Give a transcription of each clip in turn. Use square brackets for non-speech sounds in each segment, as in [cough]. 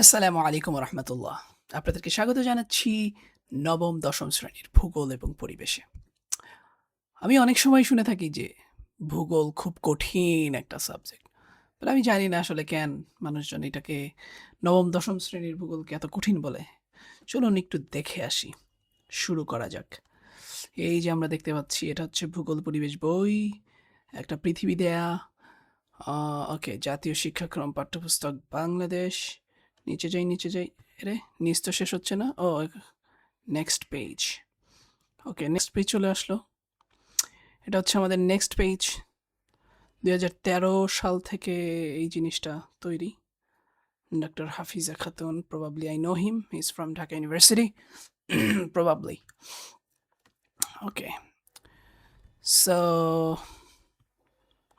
আসসালামু আলাইকুম রহমতুল্লাহ আপনাদেরকে স্বাগত জানাচ্ছি নবম, দশম শ্রেণির ভূগোল এবং পরিবেশে। আমি অনেক সময় শুনে থাকি যে ভূগোল খুব কঠিন একটা সাবজেক্ট। বলে আমি জানি না আসলে কেন মানুষজন এটাকে নবম, দশম শ্রেণির ভূগোলকে এত কঠিন বলে। চলুন একটু দেখে আসি। শুরু করা যাক। এই যে আমরা দেখতে পাচ্ছি, এটা হচ্ছে ভূগোল পরিবেশ বই। একটা পৃথিবী দেয়া। ওকে, জাতীয় শিক্ষাক্রম পাঠ্যপুস্তক বাংলাদেশ। নিচে যাই নিচে যাই রে নিচ তো শেষ হচ্ছে না। ও next page okay next page চলে আসলো। এটা হচ্ছে আমাদের নেক্সট পেজ দুই হাজার তেরো সাল থেকে এই জিনিসটা তৈরি। Doctor Hafiza Khatun probably I know him is from Dhaka university probably okay so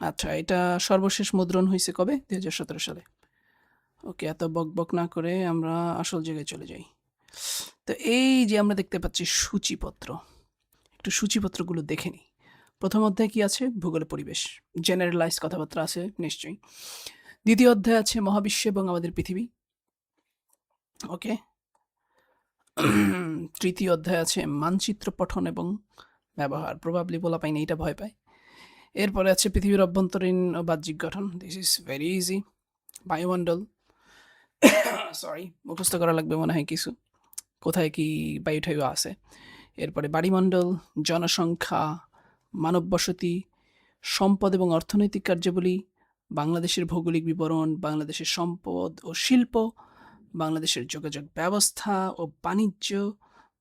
আচ্ছা এটা সর্বশেষ মুদ্রণ হয়েছে কবে? দুই হাজার সতেরো সালে। ওকে, এত বক বক না করে আমরা আসল জায়গায় চলে যাই। তো এই যে আমরা দেখতে পাচ্ছি সূচিপত্র, একটু সূচিপত্রগুলো দেখে নিই। প্রথম অধ্যায় কি আছে? ভূগোল পরিবেশ। জেনারেলাইজ কথাবার্তা আছে, নিশ্চয়ই। দ্বিতীয় অধ্যায় আছে, মহাবিশ্ব এবং আমাদের পৃথিবী। ওকে। তৃতীয় অধ্যায় আছে, মানচিত্র পঠন এবং ব্যবহার। প্রবাবলি বলা পাইনি এটা ভয় পায়। এরপরে আছে, পৃথিবীর অভ্যন্তরীণ বাহ্যিক গঠন। দিস ইজ ভেরি ইজি বায়ুমণ্ডল। [coughs] সরি মুখস্থ করা লাগবে মনে হয় কিছু। কোথায় কি বায়ু ঠায়ু আছে। এরপরে বাড়িমণ্ডল, জনসংখ্যা মানব বসতি সম্পদ এবং অর্থনৈতিক কার্যাবলী, বাংলাদেশের ভৌগোলিক বিবরণ, বাংলাদেশের সম্পদ ও শিল্প, বাংলাদেশের যোগাযোগ ব্যবস্থা ও বাণিজ্য,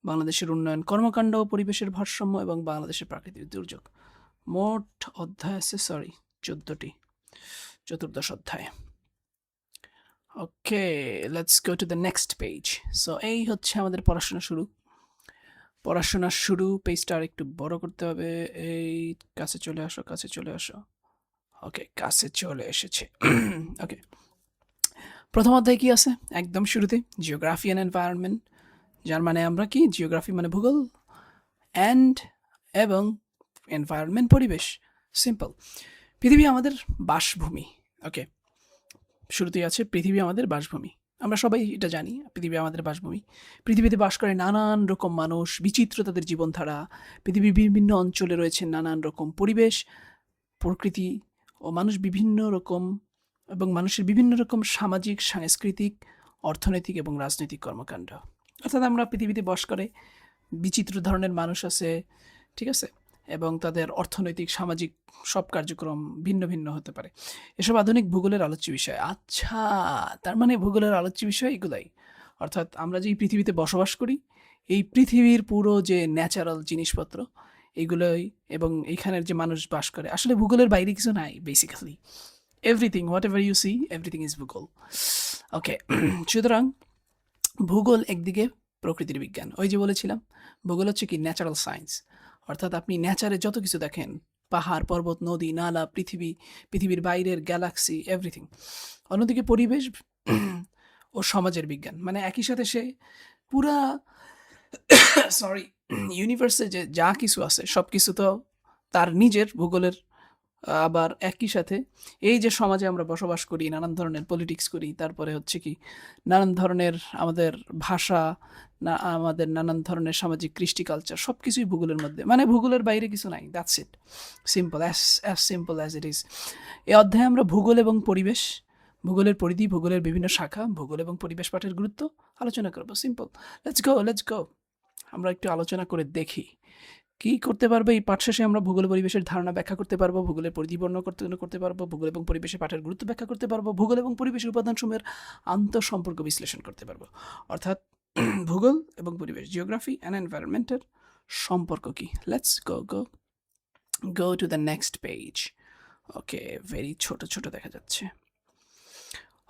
বাংলাদেশের উন্নয়ন কর্মকাণ্ড ও পরিবেশের ভারসাম্য এবং বাংলাদেশের প্রাকৃতিক দুর্যোগ। মোট অধ্যায় আছে সরি চোদ্দটি। চতুর্দশ অধ্যায়। Okay let's go to the next page so এই হচ্ছে আমাদের পড়াশোনা শুরু। পড়াশোনা শুরু পেজটা আর একটু বড় করতে হবে। এই কাছে চলে আসো, কাছে চলে আসো। ওকে, কাছে চলে এসেছে। [clears throat] ওকে, প্রথম অধ্যায় কী আছে? একদম শুরুতে জিওগ্রাফি অ্যান্ড এনভায়রনমেন্ট যার মানে আমরা কি? জিওগ্রাফি মানে ভূগোল। অ্যান্ড এবং এনভায়রনমেন্ট পরিবেশ। সিম্পল পৃথিবী আমাদের বাসভূমি। ওকে শুরুতেই আছে পৃথিবী আমাদের বাসভূমি। আমরা সবাই এটা জানি, পৃথিবী আমাদের বাসভূমি। পৃথিবীতে বাস করে নানান রকম মানুষ, বিচিত্র তাদের জীবনধারা। পৃথিবীর বিভিন্ন অঞ্চলে রয়েছে নানান রকম পরিবেশ, প্রকৃতি ও মানুষ বিভিন্ন রকম এবং মানুষের বিভিন্ন রকম সামাজিক, সাংস্কৃতিক, অর্থনৈতিক এবং রাজনৈতিক কর্মকাণ্ড। অর্থাৎ আমরা পৃথিবীতে বাস করে বিচিত্র ধরনের মানুষ আছে, ঠিক আছে? এবং তাদের অর্থনৈতিক, সামাজিক সব কার্যক্রম ভিন্ন ভিন্ন হতে পারে। এসব আধুনিক ভূগোলের আলোচ্য বিষয়। আচ্ছা তার মানে ভূগোলের আলোচ্য বিষয় এগুলাই। অর্থাৎ আমরা যে পৃথিবীতে বসবাস করি, এই পৃথিবীর পুরো যে ন্যাচারাল জিনিসপত্র, এগুলোই এবং এইখানের যে মানুষ বাস করে, আসলে ভূগোলের বাইরে কিছু নাই basically everything whatever you see everything is ভূগোল। ওকে [clears throat] সুতরাং ভূগোল একদিকে প্রকৃতির বিজ্ঞান। ওই যে বলেছিলাম, ভূগোল হচ্ছে কি ন্যাচারাল সায়েন্স অর্থাৎ আপনি নেচারে যত কিছু দেখেন, পাহাড়, পর্বত, নদী, নালা, পৃথিবী, পৃথিবীর বাইরের গ্যালাক্সি এভরিথিং অন্যদিকে পরিবেশ ও সমাজের বিজ্ঞান মানে একই সাথে সে পুরা [coughs] সরি ইউনিভার্সে [coughs] যে যা কিছু আছে সব কিছু তো তার নিজের ভূগোলের আবার একই সাথে এই যে সমাজে আমরা বসবাস করি, নানান ধরনের পলিটিক্স করি, তারপরে হচ্ছে কি নানান ধরনের আমাদের ভাষা, না, আমাদের নানান ধরনের সামাজিক কৃষ্টি কালচার সব কিছুই ভূগোলের মধ্যে। মানে ভূগোলের বাইরে কিছু নাই that's it simple as as simple as it is এই অধ্যায়ে আমরা ভূগোল এবং পরিবেশ, ভূগোলের পরিধি, ভূগোলের বিভিন্ন শাখা, ভূগোল এবং পরিবেশ পাঠের গুরুত্ব আলোচনা করব। Simple let's go let's go আমরা একটু আলোচনা করে দেখি। কি করতে পারব? এই পাঠ শেষে আমরা ভূগোল পরিবেশের ধারণা ব্যাখ্যা করতে পারব, ভূগোলের পরিধি বর্ণনা করতে করতে পারব, ভূগোল এবং পরিবেশের পাঠের গুরুত্ব ব্যাখ্যা করতে পারব, ভূগোল এবং পরিবেশের উপাদানসমূহের আন্তঃসম্পর্ক বিশ্লেষণ করতে পারব। অর্থাৎ [clears throat] ভূগোল এবং পরিবেশ জিওগ্রাফি অ্যান্ড এনভায়রনমেন্টের সম্পর্ক কি? Let's go go go to the next page okay very ছোট ছোট দেখা যাচ্ছে।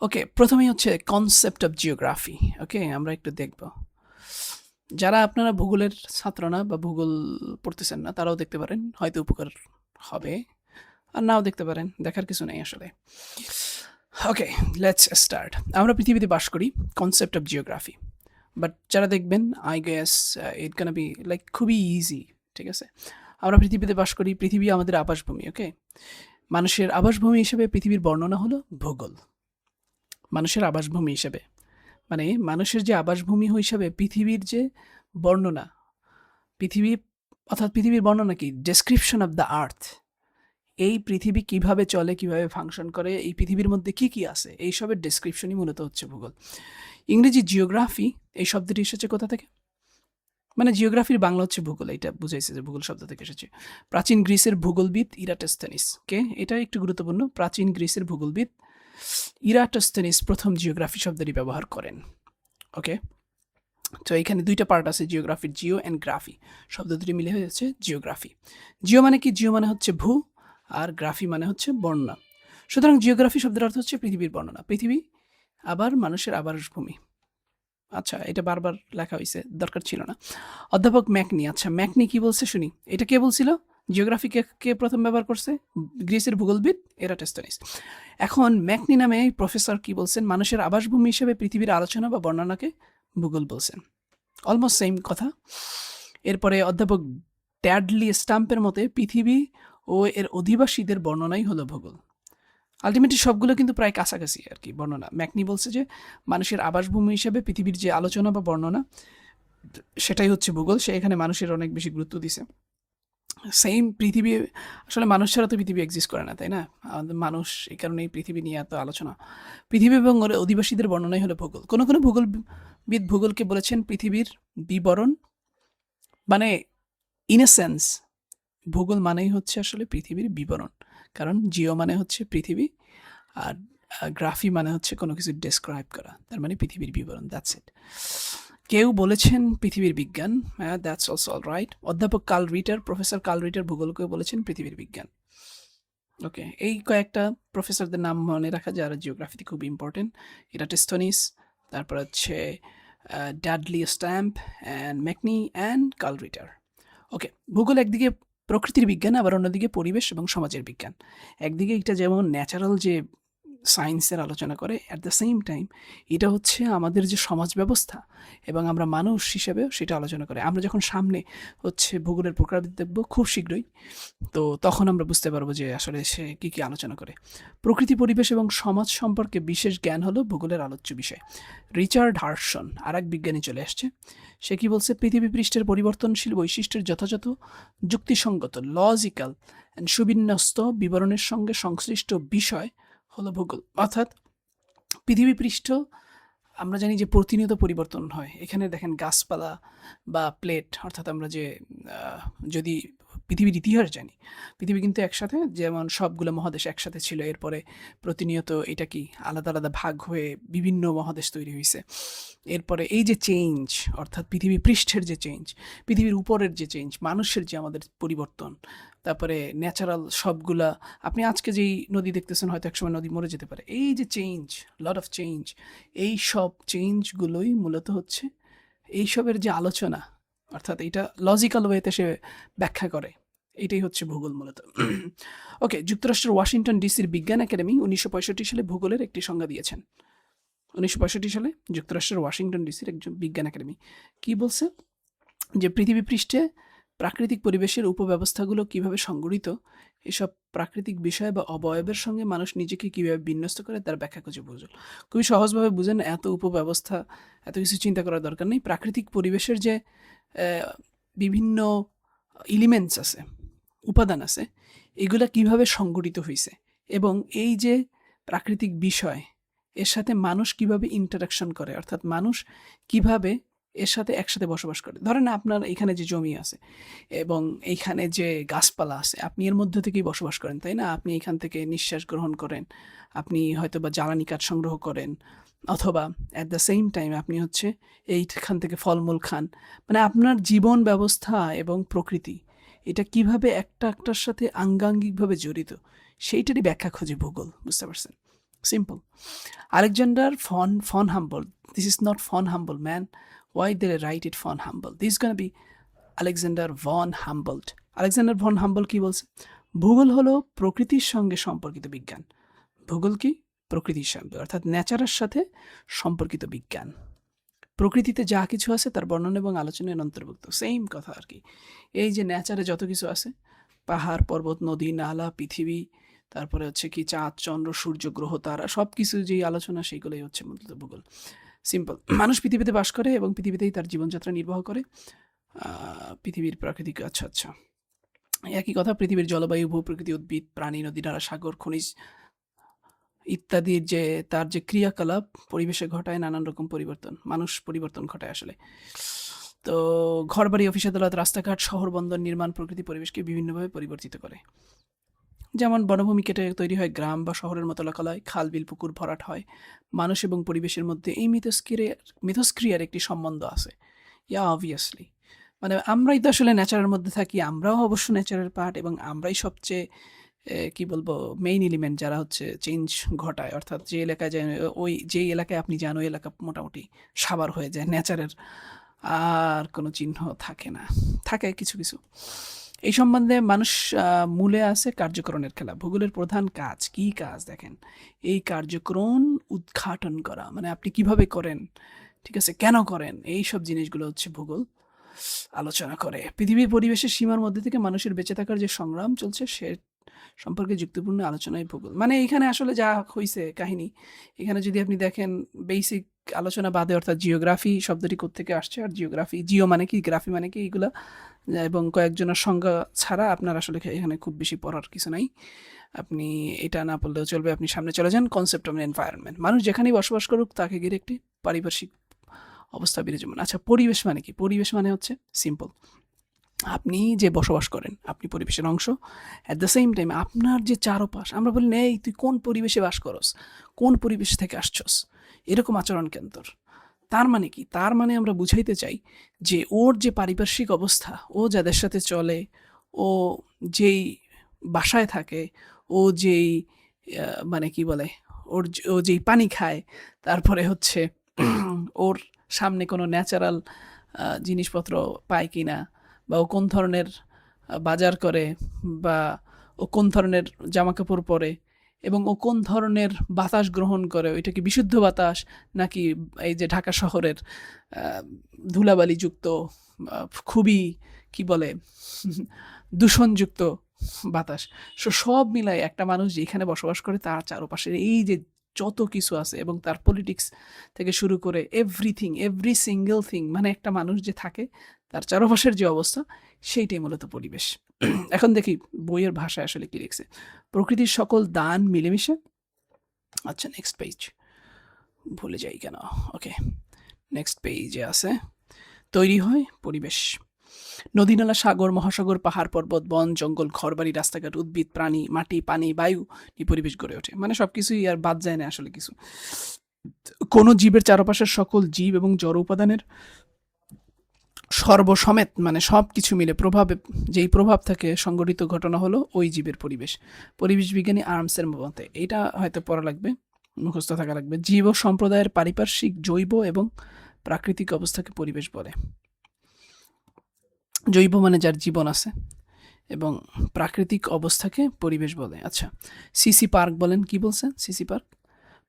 ওকে প্রথমেই হচ্ছে কনসেপ্ট অফ জিওগ্রাফি ওকে আমরা একটু দেখব। যারা আপনারা ভূগোলের ছাত্র না বা ভূগোল পড়তেছেন না, তারাও দেখতে পারেন, হয়তো উপকার হবে। আর নাও দেখতে পারেন, দেখার কিছু নেই আসলে। ওকে লেটস স্টার্ট আমরা পৃথিবীতে বাস করি কনসেপ্ট অফ জিওগ্রাফি বাট যারা দেখবেন I guess it can be like খুবই ইজি ঠিক আছে? আমরা পৃথিবীতে বাস করি, পৃথিবী আমাদের আবাসভূমি, ওকে? মানুষের আবাসভূমি হিসেবে পৃথিবীর বর্ণনা হলো ভূগোল। মানুষের আবাসভূমি হিসেবে। মানে মানুষের যে আবাসভূমি হিসাবে পৃথিবীর যে বর্ণনা, পৃথিবী অর্থাৎ পৃথিবীর বর্ণনা কি? ডেসক্রিপশন অফ দ্য আর্থ এই পৃথিবী কীভাবে চলে, কীভাবে ফাংশন করে, এই পৃথিবীর মধ্যে কি কি আছে? এইসবের ডেসক্রিপশনই মূলত হচ্ছে ভূগোল। ইংরেজি জিওগ্রাফি এই শব্দটি এসেছে কোথা থেকে? মানে জিওগ্রাফির বাংলা হচ্ছে ভূগোল এটা বুঝাইছে যে ভূগোল শব্দ থেকে এসেছে। প্রাচীন গ্রিসের ভূগোলবিদ ইরাটেস্থানিস, কে? এটা একটু গুরুত্বপূর্ণ। প্রাচীন গ্রিসের ভূগোলবিদ ইরাটোস্টেনিস প্রথম জিওগ্রাফি শব্দটি ব্যবহার করেন। ওকে তো এখানে দুইটা পার্ট আছে জিওগ্রাফির জিও অ্যান্ড গ্রাফি। শব্দ দুটি মিলে হয়েছে জিওগ্রাফি। জিও মানে কি? জিও মানে হচ্ছে ভূ, আর গ্রাফি মানে হচ্ছে বর্ণনা। সুতরাং জিওগ্রাফি শব্দের অর্থ হচ্ছে পৃথিবীর বর্ণনা। পৃথিবী আবার মানুষের আবাসভূমি আচ্ছা এটা বারবার লেখা হয়েছে দরকার ছিল না। অধ্যাপক ম্যাকনি আচ্ছা ম্যাকনি কি বলছে শুনি? এটা কে বলছিল? জিওগ্রাফি কে কে প্রথম ব্যবহার করছে? গ্রিসের ভূগোলবিদ এরাটেস্তনিস এখন ম্যাকনি নামে প্রফেসর কি বলছেন? মানুষের আবাসভূমি হিসেবে পৃথিবীর আলোচনা বা বর্ণনাকে ভূগোল বলছেন। অলমোস্ট সেম কথা। এরপরে অধ্যাপক ড্যাডলি স্টাম্পের মতে পৃথিবী ও এর অধিবাসীদের বর্ণনাই হলো ভূগোল। আলটিমেটলি সবগুলো কিন্তু প্রায় কাছাকাছি আর কি বর্ণনা। ম্যাকনি বলছে যে মানুষের আবাসভূমি হিসেবে পৃথিবীর যে আলোচনা বা বর্ণনা, সেটাই হচ্ছে ভূগোল। সে এখানে মানুষের অনেক বেশি গুরুত্ব দিছে। সেম পৃথিবী, আসলে মানুষ ছাড়া তো পৃথিবী এক্সিস্ট করে না, তাই না? আমাদের মানুষ এই কারণে এই পৃথিবী নিয়ে এত আলোচনা। পৃথিবী এবং অধিবাসীদের বর্ণনাই হলো ভূগোল। কোনো কোনো ভূগোলবিদ ভূগোলকে বলেছেন পৃথিবীর বিবরণ মানে ইন এ সেন্স ভূগোল মানেই হচ্ছে আসলে পৃথিবীর বিবরণ। কারণ জিও মানে হচ্ছে পৃথিবী, আর গ্রাফি মানে হচ্ছে কোনো কিছু ডেসক্রাইব করা। তার মানে পৃথিবীর বিবরণ দ্যাটস ইট কেউ বলেছেন পৃথিবীর বিজ্ঞান হ্যাঁ দ্যাটস অলসো অল রাইট অধ্যাপক কাল রিটার, প্রফেসর কাল রিটার ভূগোলকেও বলেছেন পৃথিবীর বিজ্ঞান। ওকে এই কয়েকটা প্রফেসরদের নাম মনে রাখা যারা জিওগ্রাফিতে খুব ইম্পর্টেন্ট এটা টেস্টনিস তারপর হচ্ছে Dudley Stamp and ম্যাকনি and Carl Ritter. ওকে ভূগোল একদিকে প্রকৃতির বিজ্ঞান, আবার অন্যদিকে পরিবেশ এবং সমাজের বিজ্ঞান। একদিকে এটা যেমন ন্যাচারাল যে সায়েন্সের আলোচনা করে অ্যাট দ্য সেম টাইম এটা হচ্ছে আমাদের যে সমাজ ব্যবস্থা এবং আমরা মানুষ হিসেবেও সেটা আলোচনা করে। আমরা যখন সামনে হচ্ছে ভূগোলের প্রকার দেখব খুব শীঘ্রই, তো তখন আমরা বুঝতে পারব যে আসলে সে কী কী আলোচনা করে। প্রকৃতি, পরিবেশ এবং সমাজ সম্পর্কে বিশেষ জ্ঞান হলো ভূগোলের আলোচ্য বিষয়। রিচার্ড হার্সন আর এক বিজ্ঞানী চলে আসছে। সে কি বলছে? পৃথিবী পৃষ্ঠের পরিবর্তনশীল বৈশিষ্ট্যের যথাযথ, যুক্তিসঙ্গত লজিক্যাল অ্যান্ড সুবিন্যস্ত বিবরণের সঙ্গে সংশ্লিষ্ট বিষয় হলো ভূগোল অর্থাৎ পৃথিবী পৃষ্ঠ, আমরা জানি যে প্রতিনিয়ত পরিবর্তন হয়। এখানে দেখেন গাছপালা বা প্লেট অর্থাৎ আমরা যে যদি পৃথিবীর ইতিহাস জানি। পৃথিবী কিন্তু একসাথে, যেমন সবগুলো মহাদেশ একসাথে ছিল, এরপরে প্রতিনিয়ত এটা কি আলাদা আলাদা ভাগ হয়ে বিভিন্ন মহাদেশ তৈরি হয়েছে এরপরে এই যে চেঞ্জ অর্থাৎ পৃথিবী পৃষ্ঠের যে চেঞ্জ পৃথিবীর উপরের যে চেঞ্জ মানুষের যে আমাদের পরিবর্তন, তারপরে ন্যাচারাল সবগুলা, আপনি আজকে যেই নদী দেখতেছেন, হয়তো একসময় নদী মরে যেতে পারে। এই যে চেঞ্জ লট অফ চেঞ্জ এই সব চেঞ্জগুলোই মূলত হচ্ছে, এইসবের যে আলোচনা অর্থাৎ এটা লজিক্যাল ওয়েতে সে ব্যাখ্যা করে। এটাই হচ্ছে ভূগোল মূলত। ওকে যুক্তরাষ্ট্রের ওয়াশিংটন ডিসির বিজ্ঞান একাডেমি উনিশশো পঁয়ষট্টি সালে ভূগোলের একটি সংজ্ঞা দিয়েছেন। উনিশশো পঁয়ষট্টি সালে যুক্তরাষ্ট্রের ওয়াশিংটন ডিসির একজন বিজ্ঞান একাডেমি। কি বলছে? যে পৃথিবী পৃষ্ঠে প্রাকৃতিক পরিবেশের উপব্যবস্থাগুলো কীভাবে সংগঠিত, এসব প্রাকৃতিক বিষয় বা অবয়বের সঙ্গে মানুষ নিজেকে কীভাবে বিন্যস্ত করে তার ব্যাখ্যা খুঁজে বুঝল খুবই সহজভাবে বুঝেন, এত উপব্যবস্থা, এত কিছু চিন্তা করার দরকার নেই। প্রাকৃতিক পরিবেশের যে বিভিন্ন এলিমেন্টস আছে, উপাদান আছে, এগুলা কীভাবে সংগঠিত হয়েছে এবং এই যে প্রাকৃতিক বিষয়, এর সাথে মানুষ কীভাবে ইন্টারাকশন করে, অর্থাৎ মানুষ কীভাবে এর সাথে একসাথে বসবাস করে। ধরেন আপনার এখানে যে জমি আছে এবং এইখানে যে গাছপালা আছে, আপনি এর মধ্যে থেকেই বসবাস করেন, তাই না? আপনি এখান থেকে নিঃশ্বাস গ্রহণ করেন, আপনি হয়তো বা জ্বালানি কাঠ সংগ্রহ করেন অথবা অ্যাট দ্য সেম টাইম আপনি হচ্ছে এইখান থেকে ফলমূল খান। মানে আপনার জীবন ব্যবস্থা এবং প্রকৃতি, এটা কীভাবে একটা একটার সাথে আঙ্গাঙ্গিকভাবে জড়িত, সেইটারই ব্যাখ্যা খোঁজে ভূগোল, বুঝতে পারছেন? Simple Alexander von von Humboldt this is not von Humboldt man why they write it von Humboldt? This gonna be Alexander von Humboldt. Alexander von Humboldt কি বলছে? ভূগোল হলো প্রকৃতির সঙ্গে সম্পর্কিত বিজ্ঞান। ভূগোল কি? প্রকৃতির সঙ্গে অর্থাৎ ন্যাচারের সাথে সম্পর্কিত বিজ্ঞান। প্রকৃতিতে যা কিছু আছে তার বর্ণনা এবং আলোচনার অন্তর্ভুক্ত। সেম কথা আর কি। এই যে ন্যাচারে যত কিছু আছে, পাহাড়, পর্বত, নদী, নালা, পৃথিবী, তারপরে হচ্ছে কি চাঁদ, চন্দ্র, সূর্য, গ্রহ, তারা সব কিছু যেই আলোচনা সেইগুলোই হচ্ছে মূলত ভূগোল। সিম্পল মানুষ পৃথিবীতে বাস করে এবং পৃথিবীতেই তার জীবনযাত্রা নির্বাহ করে পৃথিবীর প্রাকৃতিক আচ্ছা আচ্ছা। একই কথা, পৃথিবীর জলবায়ু, ভূপ্রকৃতি, উদ্ভিদ, প্রাণী, নদী, নালা, সাগর, খনিজ ইত্যাদির যে তার যে ক্রিয়াকলাপ, পরিবেশে ঘটায় নানান রকম পরিবর্তন, মানুষ পরিবর্তন ঘটায় আসলে। তো ঘরবাড়ি, অফিস আদালত, রাস্তাঘাট শহর বন্দর নির্মাণ, প্রকৃতি, পরিবেশকে বিভিন্নভাবে পরিবর্তিত করে। যেমন বনভূমি কেটে তৈরি হয় গ্রাম বা শহরের মতো লোকালয় খাল, বিল, পুকুর ভরাট হয়। মানুষ এবং পরিবেশের মধ্যে এই মিথস্ক্রিয়ার মিথস্ক্রিয়ার একটি সম্বন্ধ আছে। ইয়া অবভিয়াসলি মানে আমরাই তো আসলে নেচারের মধ্যে থাকি, আমরাও অবশ্য নেচারের পার্ট এবং আমরাই সবচেয়ে কি বলব মেইন এলিমেন্ট যারা হচ্ছে চেঞ্জ ঘটায়, অর্থাৎ যে এলাকায় যায় ওই যেই এলাকায় আপনি যান, ওই এলাকা মোটামুটি সাবার হয়ে যায় নেচারের আর কোনো চিহ্ন থাকে না। থাকে কিছু কিছু। এই সম্বন্ধে মানুষ মূলে আছে কার্যকরণের খেলা। ভূগোলের প্রধান কাজ, কি কাজ দেখেন? এই কার্যক্রম উদ্ঘাটন করা। মানে আপনি কীভাবে করেন? ঠিক আছে, কেন করেন? এই সব জিনিসগুলো হচ্ছে ভূগোল আলোচনা করে। পৃথিবীর পরিবেশের সীমার মধ্যে থেকে মানুষের বেঁচে থাকার যে সংগ্রাম চলছে, সে সম্পর্কে যুক্তিপূর্ণ আলোচনায় ভূগোল মানে এখানে আসলে যা হয়েছে কাহিনী, এখানে যদি আপনি দেখেন বেসিক আলোচনা বাদে অর্থাৎ জিওগ্রাফি শব্দটি কোত্থেকে আসছে আর জিওগ্রাফি জিও মানে কি গ্রাফি মানে কি এগুলা এবং কয়েকজনের সংজ্ঞা ছাড়া আপনার আসলে এখানে খুব বেশি পড়ার কিছু নাই। আপনি এটা না পড়লেও চলবে, আপনি সামনে চলে যান কনসেপ্ট অফ এনভায়রনমেন্ট মানুষ যেখানেই বসবাস করুক, তাকে ঘিরে একটি পারিপার্শ্বিক অবস্থা বিরাজমান। আচ্ছা পরিবেশ মানে কি? পরিবেশ মানে হচ্ছে সিম্পল আপনি যে বসবাস করেন, আপনি পরিবেশের অংশ অ্যাট দ্য সেম টাইম আপনার যে চারপাশ, আমরা বলি নেই তুই কোন পরিবেশে বাস করস? কোন পরিবেশ থেকে আসছস? এরকম আচরণ কেন তোর তার মানে কি? তার মানে আমরা বুঝাইতে চাই যে ওর যে পারিপার্শ্বিক অবস্থা, ও যাদের সাথে চলে, ও যেই বাসায় থাকে, ও যেই মানে কি বলে, ওর ও যেই পানি খায়, তারপরে হচ্ছে [clears throat] ওর সামনে কোনো ন্যাচারাল জিনিসপত্র পায় কি না বা ও কোন ধরনের বাজার করে বা ও কোন ধরনের জামা কাপড় পরে এবং ও কোন ধরনের বাতাস গ্রহণ করে, ওইটা কি বিশুদ্ধ বাতাস নাকি এই যে ঢাকা শহরের ধুলাবালিযুক্ত খুবই কি বলে, দূষণযুক্ত বাতাস। সো সব মিলাই একটা মানুষ যেখানে বসবাস করে তার চারপাশের এই যে যত কিছু আছে এবং তার পলিটিক্স থেকে শুরু করে এভরিথিং এভরি সিঙ্গেল থিং মানে একটা মানুষ যে থাকে, তার চারপাশের যে অবস্থা, সেইটাই মূলত পরিবেশ। [clears throat] এখন দেখি বইয়ের ভাষায় আসলে কি লিখছে। প্রকৃতির সকল দান মিলেমিশে। আচ্ছা নেক্সট পেজ ভুলে যাই কেন? ওকে নেক্সট পেজে আছে, তৈরি হয় পরিবেশ। নদী নালা সাগর, মহাসাগর, পাহাড়, পর্বত, বন, জঙ্গল, ঘরবাড়ি, রাস্তাঘাট, উদ্ভিদ, প্রাণী, মাটি, পানি, বায়ু এই পরিবেশ গড়ে ওঠে। মানে সব কিছুই আর বাদ যায় না আসলে কিছু। কোনো জীবের চারপাশের সকল জীব এবং জড় উপাদানের সর্বসমেত মানে সব কিছু মিলে প্রভাবে, যেই প্রভাব থাকে সংগঠিত ঘটনা হলো ওই জীবের পরিবেশ। পরিবেশ বিজ্ঞানী আর্মসের মতে এটা হয়তো পড়া লাগবে, মুখস্থ থাকা লাগবে। জীব সম্প্রদায়ের পারিপার্শ্বিক, জৈব এবং প্রাকৃতিক অবস্থাকে পরিবেশ বলে। জৈব মানে যার জীবন আছে এবং প্রাকৃতিক অবস্থাকে পরিবেশ বলে। আচ্ছা সিসি পার্ক বলেন, কি বলছেন সিসি পার্ক?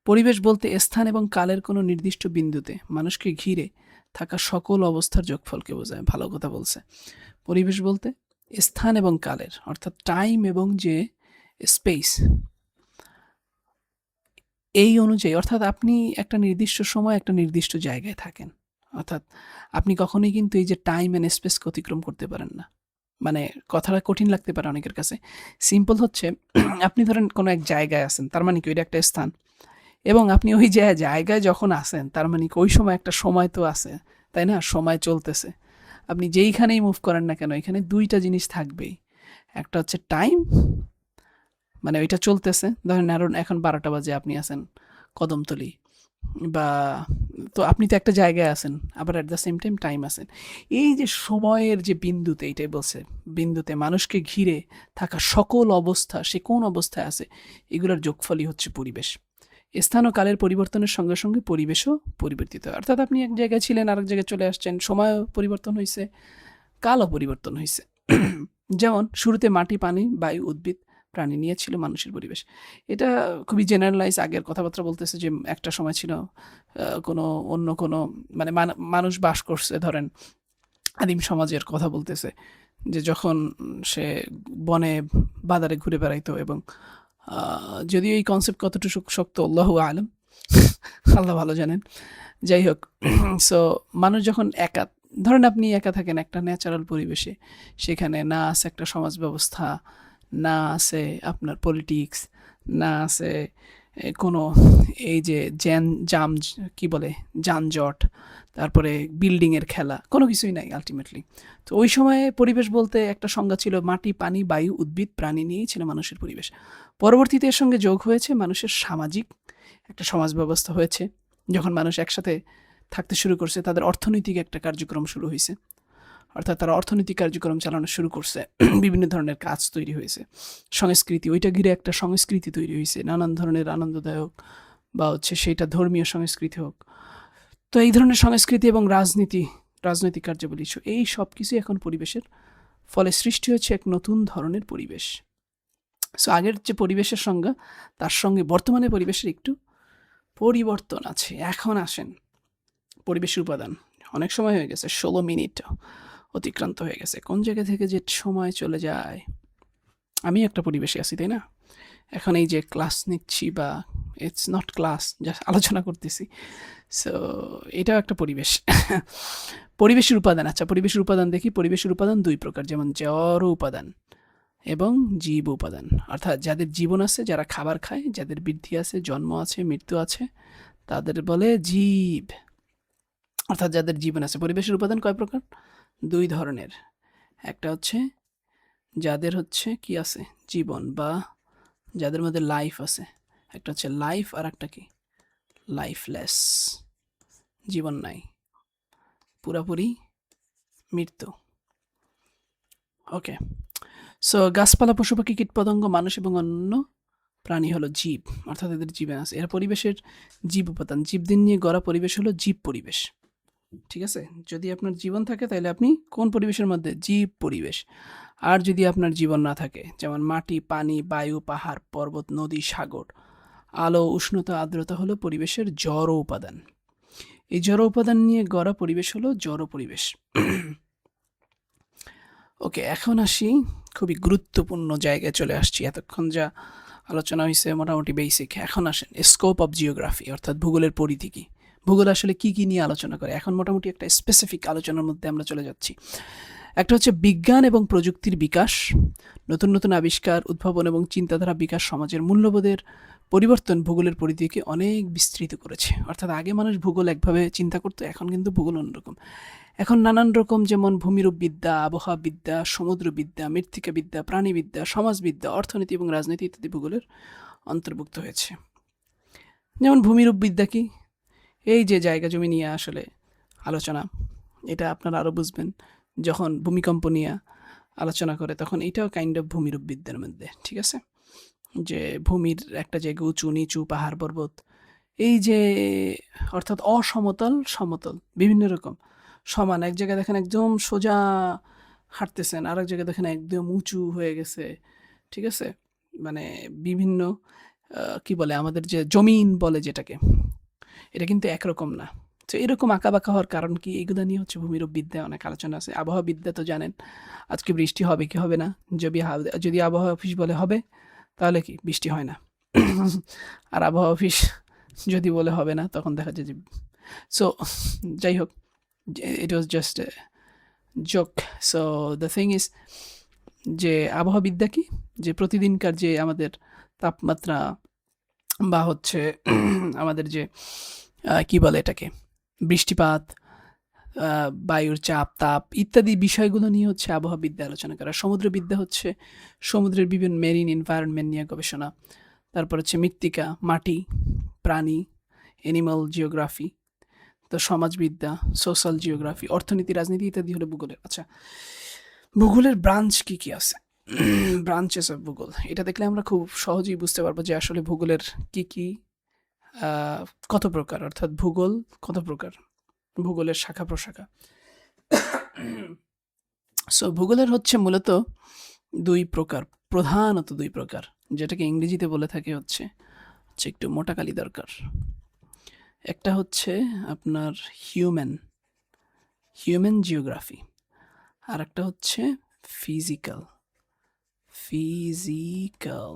পরিবেশ বলতে স্থান এবং কালের কোনো নির্দিষ্ট বিন্দুতে মানুষকে ঘিরে থাকা সকল অবস্থার যোগফলকে বোঝায়। ভালো কথা বলছে। পরিবেশ বলতে স্থান এবং কালের, অর্থাৎ টাইম এবং যে স্পেস এই অনুযায়ী, অর্থাৎ আপনি একটা নির্দিষ্ট সময় একটা নির্দিষ্ট জায়গায় থাকেন। অর্থাৎ আপনি কখনোই কিন্তু এই যে টাইম অ্যান্ড স্পেসকে অতিক্রম করতে পারেন না। মানে কথাটা কঠিন লাগতে পারে অনেকের কাছে। সিম্পল হচ্ছে, আপনি ধরেন কোনো এক জায়গায় আছেন, তার মানে কি ওইটা একটা স্থান। এবং আপনি ওই যে জায়গায় যখন আসেন তার মানে কি ওই সময় একটা সময় তো আছে, তাই না? সময় চলতেছে। আপনি যেইখানেই মুভ করেন না কেন, এখানে দুইটা জিনিস থাকবেই। একটা হচ্ছে টাইম মানে ওইটা চলতেছে। ধরেন এখন বারোটা বাজে, আপনি আছেন কদমতলি। বা, তো আপনি তো একটা জায়গায় আছেন, আবার at the same time time আছেন। এই যে সময়ের যে বিন্দুতে এইটাই বলছে, বিন্দুতে মানুষকে ঘিরে থাকা সকল অবস্থা, সে কোন অবস্থায় আছে, এগুলোর যোগফলই হচ্ছে পরিবেশ। স্থান ও কালের পরিবর্তনের সঙ্গে সঙ্গে পরিবেশও পরিবর্তিত। হয় অর্থাৎ আপনি এক জায়গায় ছিলেন, আরেক জায়গায় চলে আসছেন, সময়ও পরিবর্তন হয়েছে কালও পরিবর্তন হয়েছে [clears throat] যেমন, শুরুতে মাটি, পানি, বায়ু, উদ্ভিদ প্রাণী নিয়ে ছিল মানুষের পরিবেশ। এটা খুবই জেনারেলাইজ আগের কথাবার্তা বলতেছে যে একটা সময় ছিল কোনো অন্য কোনো মানে মানুষ বাস করছে, ধরেন আদিম সমাজের কথা বলতেছে যে যখন সে বনে বাজারে ঘুরে বেড়াইতো এবং যদিও এই কনসেপ্ট কতটুকু শক্ত, আল্লাহ আলম। [laughs] আল্লাহ ভালো জানেন। যাই হোক [clears throat] সো মানুষ যখন একা, ধরেন আপনি একা থাকেন একটা ন্যাচারাল পরিবেশে, সেখানে না আছে একটা সমাজ ব্যবস্থা না আছে আপনার পলিটিক্স না আছে কোনো, এই যে জ্যান, জাম, কি বলে, যানজট, তারপরে বিল্ডিংয়ের খেলা, কোনো কিছুই নাই আলটিমেটলি তো ওই সময়ে পরিবেশ বলতে একটা সংজ্ঞা ছিল মাটি, পানি, বায়ু, উদ্ভিদ, প্রাণী নিয়েই ছিল মানুষের পরিবেশ। পরবর্তীতে এর সঙ্গে যোগ হয়েছে মানুষের সামাজিক একটা সমাজ ব্যবস্থা হয়েছে, যখন মানুষ একসাথে থাকতে শুরু করছে, তাদের অর্থনৈতিক একটা কার্যক্রম শুরু হয়েছে অর্থাৎ তারা অর্থনৈতিক কার্যক্রম চালানো শুরু করছে। [clears throat] বিভিন্ন ধরনের কাজ তৈরি হয়েছে। সংস্কৃতি, ওইটা ঘিরে একটা সংস্কৃতি তৈরি হয়েছে। নানান ধরনের আনন্দদায়ক বা হচ্ছে সেটা ধর্মীয় সংস্কৃতি হোক। তো এই ধরনের সংস্কৃতি এবং রাজনীতি, রাজনৈতিক কার্যাবলী এই সব কিছুই এখন পরিবেশের ফলে সৃষ্টি হয়েছে এক নতুন ধরনের পরিবেশ। সো আগের যে পরিবেশের সংজ্ঞা, তার সঙ্গে বর্তমানে পরিবেশের একটু পরিবর্তন আছে। এখন আসেন পরিবেশের উপাদান। অনেক সময় হয়ে গেছে, ষোলো মিনিট। অতিক্রান্ত হয়ে গেছে। কোন জায়গা থেকে যে সময় চলে যায়? আমি একটা পরিবেশে আছি, তাই না? এখন এই যে ক্লাস নিচ্ছি বা ইটস নট ক্লাস জাস্ট আলোচনা করতেছি। সো এটাও একটা পরিবেশ। পরিবেশের উপাদান আচ্ছা পরিবেশের উপাদান দেখি। পরিবেশের উপাদান দুই প্রকার, যেমন জড় উপাদান এবং জীব উপাদান। অর্থাৎ যাদের জীবন আছে, যারা খাবার খায়, যাদের বৃদ্ধি আছে, জন্ম আছে, মৃত্যু আছে, তাদের বলে জীব। অর্থাৎ যাদের জীবন আছে, পরিবেশের উপাদান কয় প্রকার? দুই ধরনের। একটা হচ্ছে যাদের হচ্ছে কি আছে? জীবন বা যাদের মধ্যে লাইফ আছে। একটা হচ্ছে লাইফ আর একটা কি? লাইফলেস জীবন নাই। পুরাপুরি মৃত্যু। ওকে সো গাছপালা পশু পাখি কীটপতঙ্গ, মানুষ এবং অন্য প্রাণী হলো জীব, অর্থাৎ এদের জীবন আছে। এর পরিবেশের জীব উপাদান। জীবদের নিয়ে গড়া পরিবেশ হলো জীব পরিবেশ। ঠিক আছে? যদি আপনার জীবন থাকে, তাহলে আপনি কোন পরিবেশের মধ্যে? জীব পরিবেশ। আর যদি আপনার জীবন না থাকে, যেমন মাটি, পানি, বায়ু, পাহাড়, পর্বত, নদী, সাগর, আলো, উষ্ণতা, আর্দ্রতা হলো পরিবেশের জড় উপাদান। এই জড় উপাদান নিয়ে গড়া পরিবেশ হলো জড় পরিবেশ। ওকে, এখন আসি খুবই গুরুত্বপূর্ণ জায়গায় চলে আসছি এতক্ষণ যা আলোচনা হয়েছে মোটামুটি বেসিক এখন আসেন স্কোপ অফ জিওগ্রাফি অর্থাৎ ভূগোলের পরিধি কি? ভূগোল আসলে কি কি নিয়ে আলোচনা করে? এখন মোটামুটি একটা স্পেসিফিক আলোচনার মধ্যে আমরা চলে যাচ্ছি। একটা হচ্ছে বিজ্ঞান এবং প্রযুক্তির বিকাশ, নতুন নতুন আবিষ্কার, উদ্ভাবন এবং চিন্তাধারা বিকাশ সমাজের মূল্যবোধের পরিবর্তন ভূগোলের পরিধিকে অনেক বিস্তৃত করেছে। অর্থাৎ আগে মানুষ ভূগোল একভাবে চিন্তা করতো, এখন কিন্তু ভূগোল অন্যরকম। এখন নানান রকম যেমন ভূমিরূপ বিদ্যা, আবহাওয়া বিদ্যা সমুদ্রবিদ্যা মৃত্তিকা বিদ্যা, প্রাণীবিদ্যা, সমাজবিদ্যা, অর্থনীতি এবং রাজনীতি ইত্যাদি ভূগোলের অন্তর্ভুক্ত হয়েছে। যেমন ভূমিরূপ বিদ্যা কি? এই যে জায়গা জমি নিয়ে আসলে আলোচনা, এটা আপনারা আরও বুঝবেন। যখন ভূমিকম্প নিয়ে আলোচনা করে, তখন এটাও কাইন্ড অফ ভূমিরূপ বিদ্যার মধ্যে, ঠিক আছে? যে ভূমির একটা জায়গা উঁচু, নিচু, পাহাড়, পর্বত, এই যে অর্থাৎ অসমতল, সমতল, বিভিন্ন রকম। সমান, এক জায়গায় দেখেন একদম সোজা হাঁটতেছেন আর এক জায়গায় দেখেন একদম উঁচু হয়ে গেছে, ঠিক আছে? মানে বিভিন্ন কি বলে আমাদের যে জমিন বলে যেটাকে এটা কিন্তু একরকম না। তো এরকম আঁকা বাঁকা হওয়ার কারণ কি? এগুলো নিয়ে হচ্ছে ভূমিরূপ বিদ্যায় অনেক আলোচনা আছে। আবহাওয়া বিদ্যা তো জানেন, আজকে বৃষ্টি হবে কি হবে না? যদি যদি আবহাওয়া অফিস বলে হবে, তাহলে কি? বৃষ্টি হয় না। [clears throat] আর আবহাওয়া অফিস যদি বলে হবে না, তখন দেখা যায় যে সো যাই হোক it was just joke so the thing is যে আবহাওয়া বিদ্যা কি? যে প্রতিদিনকার যে আমাদের তাপমাত্রা বা হচ্ছে আমাদের যে কি বলে এটাকে? বৃষ্টিপাত বায়ুর চাপ, তাপ ইত্যাদি বিষয়গুলো নিয়ে হচ্ছে আবহাওয়া বিদ্যা আলোচনা করা। সমুদ্রবিদ্যা হচ্ছে সমুদ্রের বিভিন্ন মেরিন এনভায়রনমেন্ট নিয়ে গবেষণা। তারপর হচ্ছে মৃত্তিকা, মাটি, প্রাণী অ্যানিমাল জিওগ্রাফি তো সমাজবিদ্যা সোশ্যাল জিওগ্রাফি অর্থনীতি, রাজনীতি ইত্যাদি হলো ভূগোলের। আচ্ছা ভূগোলের ব্রাঞ্চ কি কি আছে? [clears throat] ব্রাঞ্চেস অফ ভূগোল। এটা দেখলে আমরা খুব সহজেই বুঝতে পারব যে আসলে ভূগোলের কি কি কত প্রকার। অর্থাৎ ভূগোল কত প্রকার? ভূগোলের শাখা প্রশাখা। [clears throat] সো ভূগোলের হচ্ছে মূলত দুই প্রকার, প্রধানত দুই প্রকার। যেটাকে ইংরেজিতে বলে থাকে হচ্ছে হচ্ছে একটু মোটা কালি দরকার। একটা হচ্ছে আপনার হিউম্যান হিউম্যান জিওগ্রাফি। আর একটা হচ্ছে ফিজিক্যাল। ফিজিক্যাল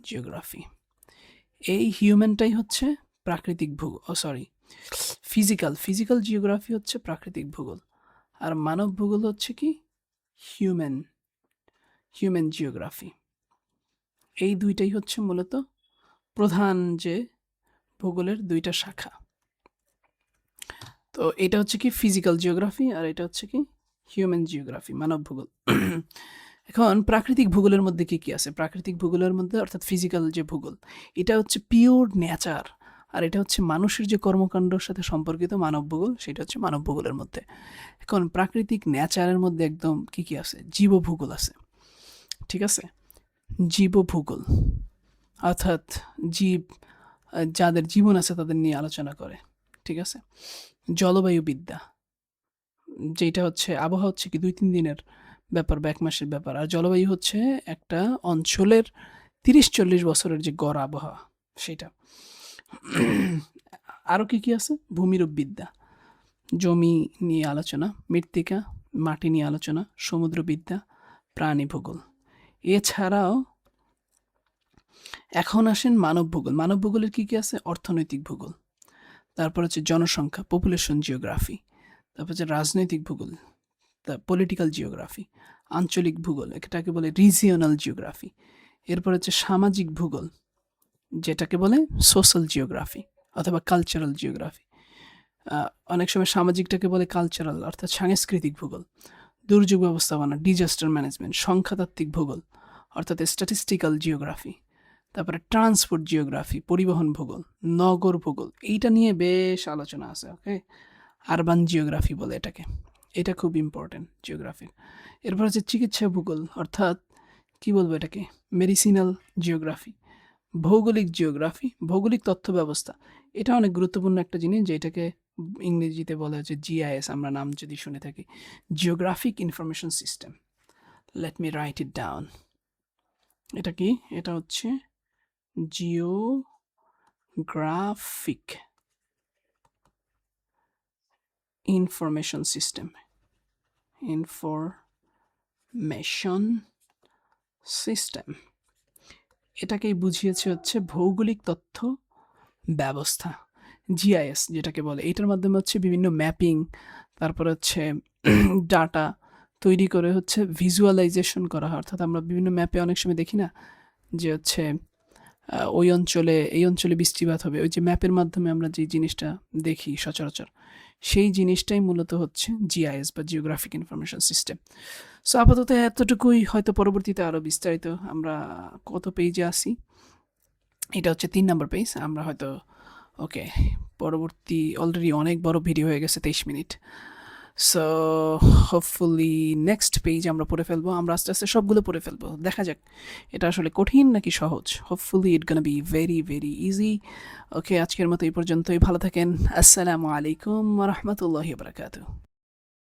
জিওগ্রাফি এই হিউম্যানটাই হচ্ছে প্রাকৃতিক ভূগোল, ও সরি ফিজিক্যাল ফিজিক্যাল জিওগ্রাফি হচ্ছে প্রাকৃতিক ভূগোল। আর মানব ভূগোল হচ্ছে কি? হিউম্যান হিউম্যান জিওগ্রাফি এই দুইটাই হচ্ছে মূলত প্রধান যে ভূগোলের দুইটা শাখা। তো এটা হচ্ছে কি ফিজিক্যাল জিওগ্রাফি আর এটা হচ্ছে কি হিউম্যান জিওগ্রাফি মানব ভূগোল। এখন প্রাকৃতিক ভূগোলের মধ্যে কি কি আছে? প্রাকৃতিক ভূগোলের মধ্যে অর্থাৎ ফিজিক্যাল যে ভূগোল, এটা হচ্ছে পিওর নেচার আর এটা হচ্ছে মানুষের যে কর্মকাণ্ডর সাথে সম্পর্কিত মানব ভূগোল, সেটা হচ্ছে মানব ভূগোলের মধ্যে। এখন প্রাকৃতিক নেচারের মধ্যে একদম কি কি আছে? জীব ভূগোল আছে। ঠিক আছে? জীব ভূগোল, অর্থাৎ জীব যাদের জীবন আছে তাদের নিয়ে আলোচনা করে। ঠিক আছে? জলবায়ু বিদ্যা, যেটা হচ্ছে আবহাওয়া হচ্ছে কি দুই তিন দিনের ব্যাপার বা এক মাসের ব্যাপার। আর জলবায়ু হচ্ছে একটা অঞ্চলের তিরিশ চল্লিশ বছরের যে গড় আবহাওয়া, সেটা। আরও কী কী আছে? ভূমিরূপ বিদ্যা জমি নিয়ে আলোচনা, মৃত্তিকা, মাটি নিয়ে আলোচনা, সমুদ্রবিদ্যা প্রাণী ভূগোল এছাড়াও এখন আসেন মানব ভূগোল মানব ভূগোলের কী কী আছে? অর্থনৈতিক ভূগোল। তারপর হচ্ছে জনসংখ্যা পপুলেশন জিওগ্রাফি তারপর হচ্ছে রাজনৈতিক ভূগোল। পলিটিক্যাল জিওগ্রাফি আঞ্চলিক ভূগোল, এটাকে বলে রিজিওনাল জিওগ্রাফি এরপর হচ্ছে সামাজিক ভূগোল, যেটাকে বলে সোশ্যাল জিওগ্রাফি অথবা কালচারাল জিওগ্রাফি অনেক সময় সামাজিকটাকে বলে কালচারাল অর্থাৎ সাংস্কৃতিক ভূগোল, দুর্যোগ ব্যবস্থাপনা ডিজাস্টার ম্যানেজমেন্ট সংখ্যাতাত্ত্বিক ভূগোল, অর্থাৎ স্ট্যাটিস্টিক্যাল জিওগ্রাফি তারপরে ট্রান্সপোর্ট জিওগ্রাফি পরিবহন ভূগোল, নগর ভূগোল, এইটা নিয়ে বেশ আলোচনা আছে ওকে আরবান জিওগ্রাফি বলে এটাকে। এটা খুব ইম্পর্টেন্ট জিওগ্রাফির এরপর হচ্ছে চিকিৎসা ভূগোল, অর্থাৎ কি বলব এটাকে? মেডিসিনাল জিওগ্রাফি ভৌগোলিক জিওগ্রাফি ভৌগোলিক তথ্য ব্যবস্থা এটা অনেক গুরুত্বপূর্ণ একটা জিনিস যেটাকে ইংরেজিতে বলা হচ্ছে জিআইএস আমরা নাম যদি শুনে থাকি। Geographic information system let me write it down এটা কি? এটা হচ্ছে geographic information system information system এটাকেই বুঝিয়েছে হচ্ছে ভৌগোলিক তথ্য ব্যবস্থা জিআইএস যেটাকে বলে। এটার মাধ্যমে হচ্ছে বিভিন্ন ম্যাপিং তারপর হচ্ছে [clears throat] ডাটা তৈরি করে হচ্ছে ভিজুয়ালাইজেশন করা হয়। অর্থাৎ আমরা বিভিন্ন ম্যাপে অনেক সময় দেখি না যে হচ্ছে ওই অঞ্চলে, এই অঞ্চলে বৃষ্টিপাত হবে। ওই যে ম্যাপের মাধ্যমে আমরা যে জিনিসটা দেখি সচরাচর, সেই জিনিসটাই মূলত হচ্ছে জিআইএস বা জিওগ্রাফিক ইনফরমেশন সিস্টেম সো আপাতত এতটুকুই, হয়তো পরবর্তীতে আরও বিস্তারিত আমরা কত পেজে আসি এটা হচ্ছে তিন নম্বর পেজ আমরা হয়তো ওকে পরবর্তী অলরেডি অনেক বড় ভিডিও হয়ে গেছে তেইশ minute. So hopefully next page আমরা পড়ে ফেলব, আমরা আস্তে আস্তে সবগুলো পড়ে ফেলব। দেখা যাক, এটা আসলে কঠিন নাকি সহজ? Hopefully it gonna be very very easy okay আজকের মতো এই পর্যন্তই, ভালো থাকেন। আসসালামু আলাইকুম রহমতুল্লাহ বারকাতু